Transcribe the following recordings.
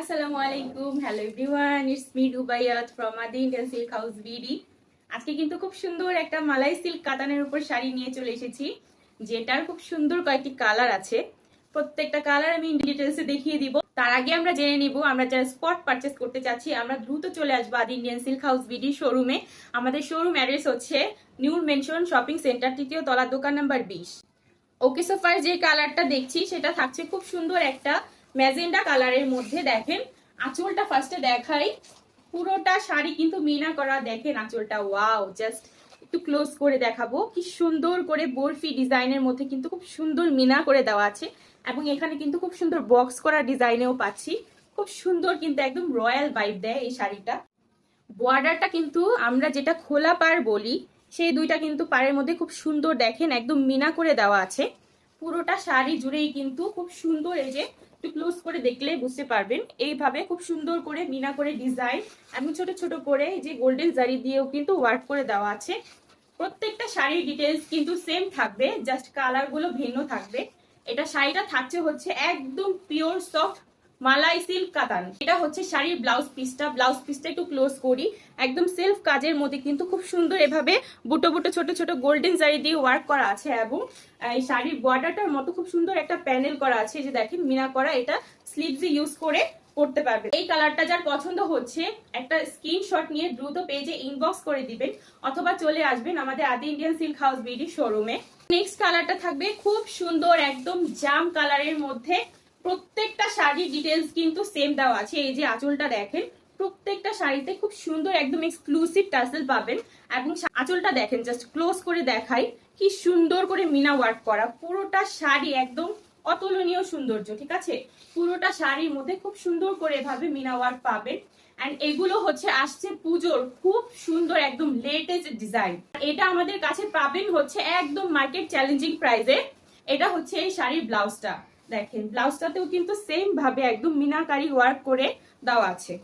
আসসালামু আলাইকুম। Hello everyone it's me Rubaiyat from Adi Indian silk house BD আজকে কিন্তু খুব সুন্দর একটা মালাই সিল্ক কাতানের উপর শাড়ি নিয়ে চলে এসেছি, যেটার খুব সুন্দর কয়েকটি কালার আছে। প্রত্যেকটা কালার আমি ডিটেলসে দেখিয়ে দিব। তার আগে আমরা জেনে নিব, আমরা যারা স্পট পারচেস করতে চাচ্ছি, আমরা দ্রুত চলে আসব আদি ইন্ডিয়ান সিল্ক হাউস বিডি শোরুমে আমাদের শোরুম অ্যাড্রেস হচ্ছে নিউ মেনশন শপিং সেন্টার তৃতীয় তলা, দোকান নাম্বার বিশ। ওকে সো ফার্স্ট যে কালারটা দেখছি, সেটা থাকছে খুব সুন্দর একটা ম্যাজেন্ডা কালারের মধ্যে দেখেন, আঁচলটা ফার্স্টে দেখাই। পুরোটা শাড়ি কিন্তু মিনা করা দেখেন আঁচলটা। ওয়াও জাস্ট একটু ক্লোজ করে দেখাবো। কি সুন্দর করে বরফি ডিজাইনের মধ্যে কিন্তু খুব সুন্দর মিনা করে দেওয়া আছে এবং এখানে কিন্তু খুব সুন্দর বক্স করা ডিজাইনেও পাচ্ছি। খুব সুন্দর কিন্তু একদম রয়্যাল ভাইব দেয় এই শাড়িটা। বর্ডারটা কিন্তু আমরা যেটা খোলা পার বলি, সেই দুইটা কিন্তু পাড়ের মধ্যে খুব সুন্দর দেখেন, একদম মিনা করে দেওয়া আছে। পুরোটা শাড়ি জুড়েই কিন্তু খুব সুন্দর এই যে একটু ক্লোজ করে দেখলে বুঝতে পারবেন। এইভাবে খুব সুন্দর করে মিনা করে ডিজাইন এবং ছোট ছোট করে যে গোল্ডেন জারি দিয়েও কিন্তু ওয়ার্ক করে দেওয়া আছে। প্রত্যেকটা শাড়ির ডিটেলস কিন্তু সেম থাকবে জাস্ট কালারগুলো ভিন্ন থাকবে। এটা শাড়িটা থাকছে হচ্ছে একদম পিওর সফট মালাই সিল্ক কাতান। এটা হচ্ছে শাড়ির ব্লাউজ পিসটা ব্লাউজ পিসটা একটু ক্লোজ করি। একদম সেলফ কাজের মধ্যে কিন্তু খুব সুন্দর এভাবে বুটো বুটো, ছোট ছোট গোল্ডেন জারি দিয়ে ওয়ার্ক করা আছে এবং এই শাড়ির বর্ডারটার মতো খুব সুন্দর একটা প্যানেল করা আছে। যে দেখেন, মিনা করা এটা স্লিভস ইউজ করে করতে পারবে। এই কালারটা যার পছন্দ হচ্ছে, একটা স্ক্রিনশট নিয়ে দ্রুত পেজে ইনবক্স করে দিবেন অথবা চলে আসবেন আমাদের Adi Indian silk house BD শোরুমে নেক্সট কালারটা থাকবে খুব সুন্দর, একদম জাম কালারের মধ্যে প্রত্যেকটা শাড়ির ডিটেলস কিন্তু সেম দেওয়া আছে। এই যে আঁচলটা দেখেন, প্রত্যেকটা শাড়িতে খুব সুন্দর একদম এক্সক্লুসিভ টাসেল পাবেন এবং আঁচলটা দেখেন জাস্ট ক্লোজ করে দেখাই, কি সুন্দর করে মিনা ওয়ার্ক করা। পুরোটা শাড়ি একদম অতুলনীয় সৌন্দর্য, ঠিক আছে? পুরোটা শাড়ির মধ্যে খুব সুন্দর করে এভাবে মিনা ওয়ার্ক পাবেন। এন্ড এগুলো হচ্ছে, আসছে পুজোর খুব সুন্দর একদম লেটেস্ট ডিজাইন এটা আমাদের কাছে পাবেন হচ্ছে একদম মার্কেট চ্যালেঞ্জিং প্রাইসে এটা হচ্ছে এই শাড়ির ব্লাউজটা দেখেন, ব্লাউজটাতেও কিন্তু সেম ভাবে একদম মিনাকারি ওয়ার্ক করে দেওয়া আছে।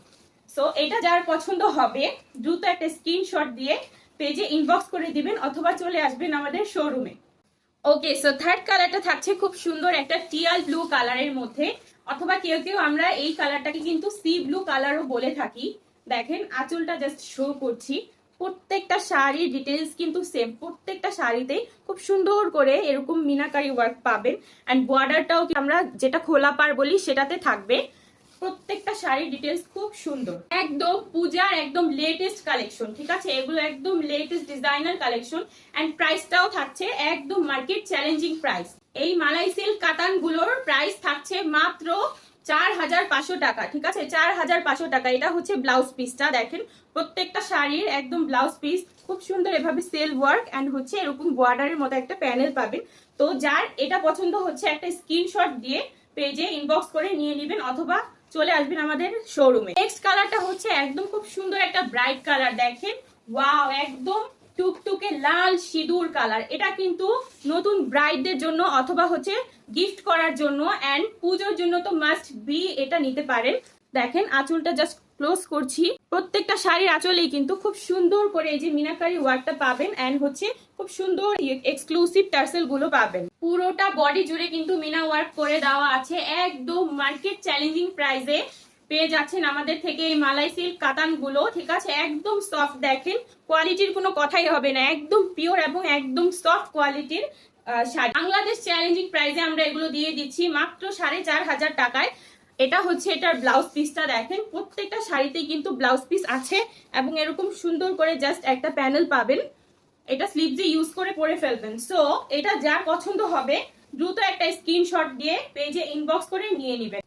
সো এটা যার পছন্দ হবে, দ্রুত একটা স্ক্রিনশট দিয়ে পেজে ইনবক্স করে দিবেন অথবা চলে আসবেন আমাদের শোরুমে ওকে সো থার্ড কালারটা থাকছে খুব সুন্দর একটা টিয়াল ব্লু কালারের মধ্যে। অথবা কেউ কেউ আমরা এই কালারটাকে কিন্তু সি ব্লু কালারও বলে থাকি। দেখেন, আঁচলটা জাস্ট শো করছি। প্রত্যেকটা শাড়ির ডিটেলস কিন্তু সেম প্রত্যেকটা শাড়িতেই খুব সুন্দর করে এরকম মিনাকারি ওয়ার্ক পাবেন। অ্যান্ড বর্ডারটাও আমরা যেটা খোলা পার বলি সেটাতে থাকবে। প্রত্যেকটা শাড়ির ডিটেলস খুব সুন্দর। একদম পূজার একদম লেটেস্ট কালেকশন ঠিক আছে? এগুলো একদম লেটেস্ট ডিজাইনার কালেকশন অ্যান্ড প্রাইসটাও থাকছে একদম মার্কেট চ্যালেঞ্জিং প্রাইস এই মালাই সিল্ক কাতানগুলোর প্রাইস থাকছে মাত্র চার হাজার পাঁচশো টাকা, ঠিক আছে? চার হাজার পাঁচশো টাকা। এটা হচ্ছে ব্লাউজ পিসটা দেখেন। প্রত্যেকটা শাড়ির একদম ব্লাউজ পিস খুব সুন্দর এভাবে সেল ওয়ার্ক অ্যান্ড হচ্ছে এরকম মতো একটা প্যানেল পাবেন। তো যার এটা পছন্দ হচ্ছে একটা দিয়ে পেজে ইনবক্স করে নিয়ে নেবেন অথবা চলে আসবেন আমাদের শোরুমে নেক্সট কালারটা হচ্ছে একদম খুব সুন্দর একটা ব্রাইট কালার দেখেন। ওয়াও একদম টুকটুকে লাল সিঁদুর কালার। এটা কিন্তু নতুন ব্রাইডদের জন্য অথবা হচ্ছে গিফট করার জন্য অ্যান্ড পুজোর জন্য তো মাস্ট বি এটা নিতে পারেন। দেখেন, আঁচলটা জাস্ট ক্লোজ করছি। প্রত্যেকটা শাড়ির আঁচলেই কিন্তু খুব সুন্দর করে এই যে মিনাকারি ওয়ার্কটা পাবেন অ্যান্ড হচ্ছে খুব সুন্দর এক্সক্লুসিভ টার্সেলগুলো পাবেন। পুরোটা বডি জুড়ে কিন্তু মিনা ওয়ার্ক করে দেওয়া আছে। একদম মার্কেট চ্যালেঞ্জিং প্রাইসে পেয়ে যাচ্ছেন আমাদের থেকে এই মালাই সিল্ক কাতানগুলো, ঠিক আছে? একদম সফট দেখেন কোয়ালিটির কোনো কথাই হবে না, একদম পিওর এবং একদম সফট কোয়ালিটির শাড়ি। বাংলাদেশ চ্যালেঞ্জিং প্রাইসে আমরা এগুলো দিয়ে দিচ্ছি মাত্র সাড়ে চার হাজার টাকায়। এটা হচ্ছে এটার ব্লাউজ পিসটা দেখেন, প্রত্যেকটা শাড়িতেই কিন্তু ব্লাউজ পিস আছে এবং এরকম সুন্দর করে জাস্ট একটা প্যানেল পাবেন। এটা স্লিভস ইউজ করে পরে ফেলবেন। সো এটা যা পছন্দ হবে, দ্রুত একটা স্ক্রিনশট দিয়ে পেজে ইনবক্স করে নিয়ে নেবেন।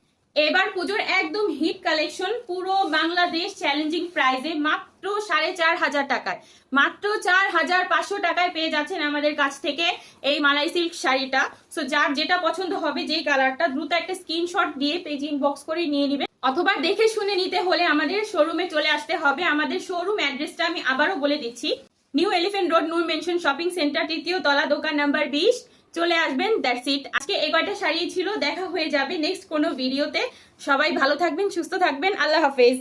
এবার পুজোর একদম হিট কালেকশন পুরো বাংলাদেশ চ্যালেঞ্জিং প্রাইজে মাত্র সাড়ে চার হাজার টাকায়। মাত্র চার হাজার পাঁচশো টাকায় পেয়ে যাচ্ছেন আমাদের কাছ থেকে এই মালাই সিল্ক শাড়িটা। সো যার যেটা পছন্দ হবে যে কালারটা দ্রুত একটা স্ক্রিনশট দিয়ে পেজ ইনবক্স করে নিয়ে নেবেন অথবা দেখে শুনে নিতে হলে আমাদের শোরুমে চলে আসতে হবে। আমাদের শোরুম অ্যাড্রেসটা আমি আবারও বলে দিচ্ছি। New elephant road Noor mansion shopping centre তৃতীয় তলা, দোকান নাম্বার বিশ। চলে আসবেন দ্যাটস ইট আজকে এই কয়টা শাড়ি ছিল, দেখা হয়ে যাবে নেক্সট কোনো ভিডিওতে সবাই ভালো থাকবেন, সুস্থ থাকবেন, আল্লাহ হাফেজ।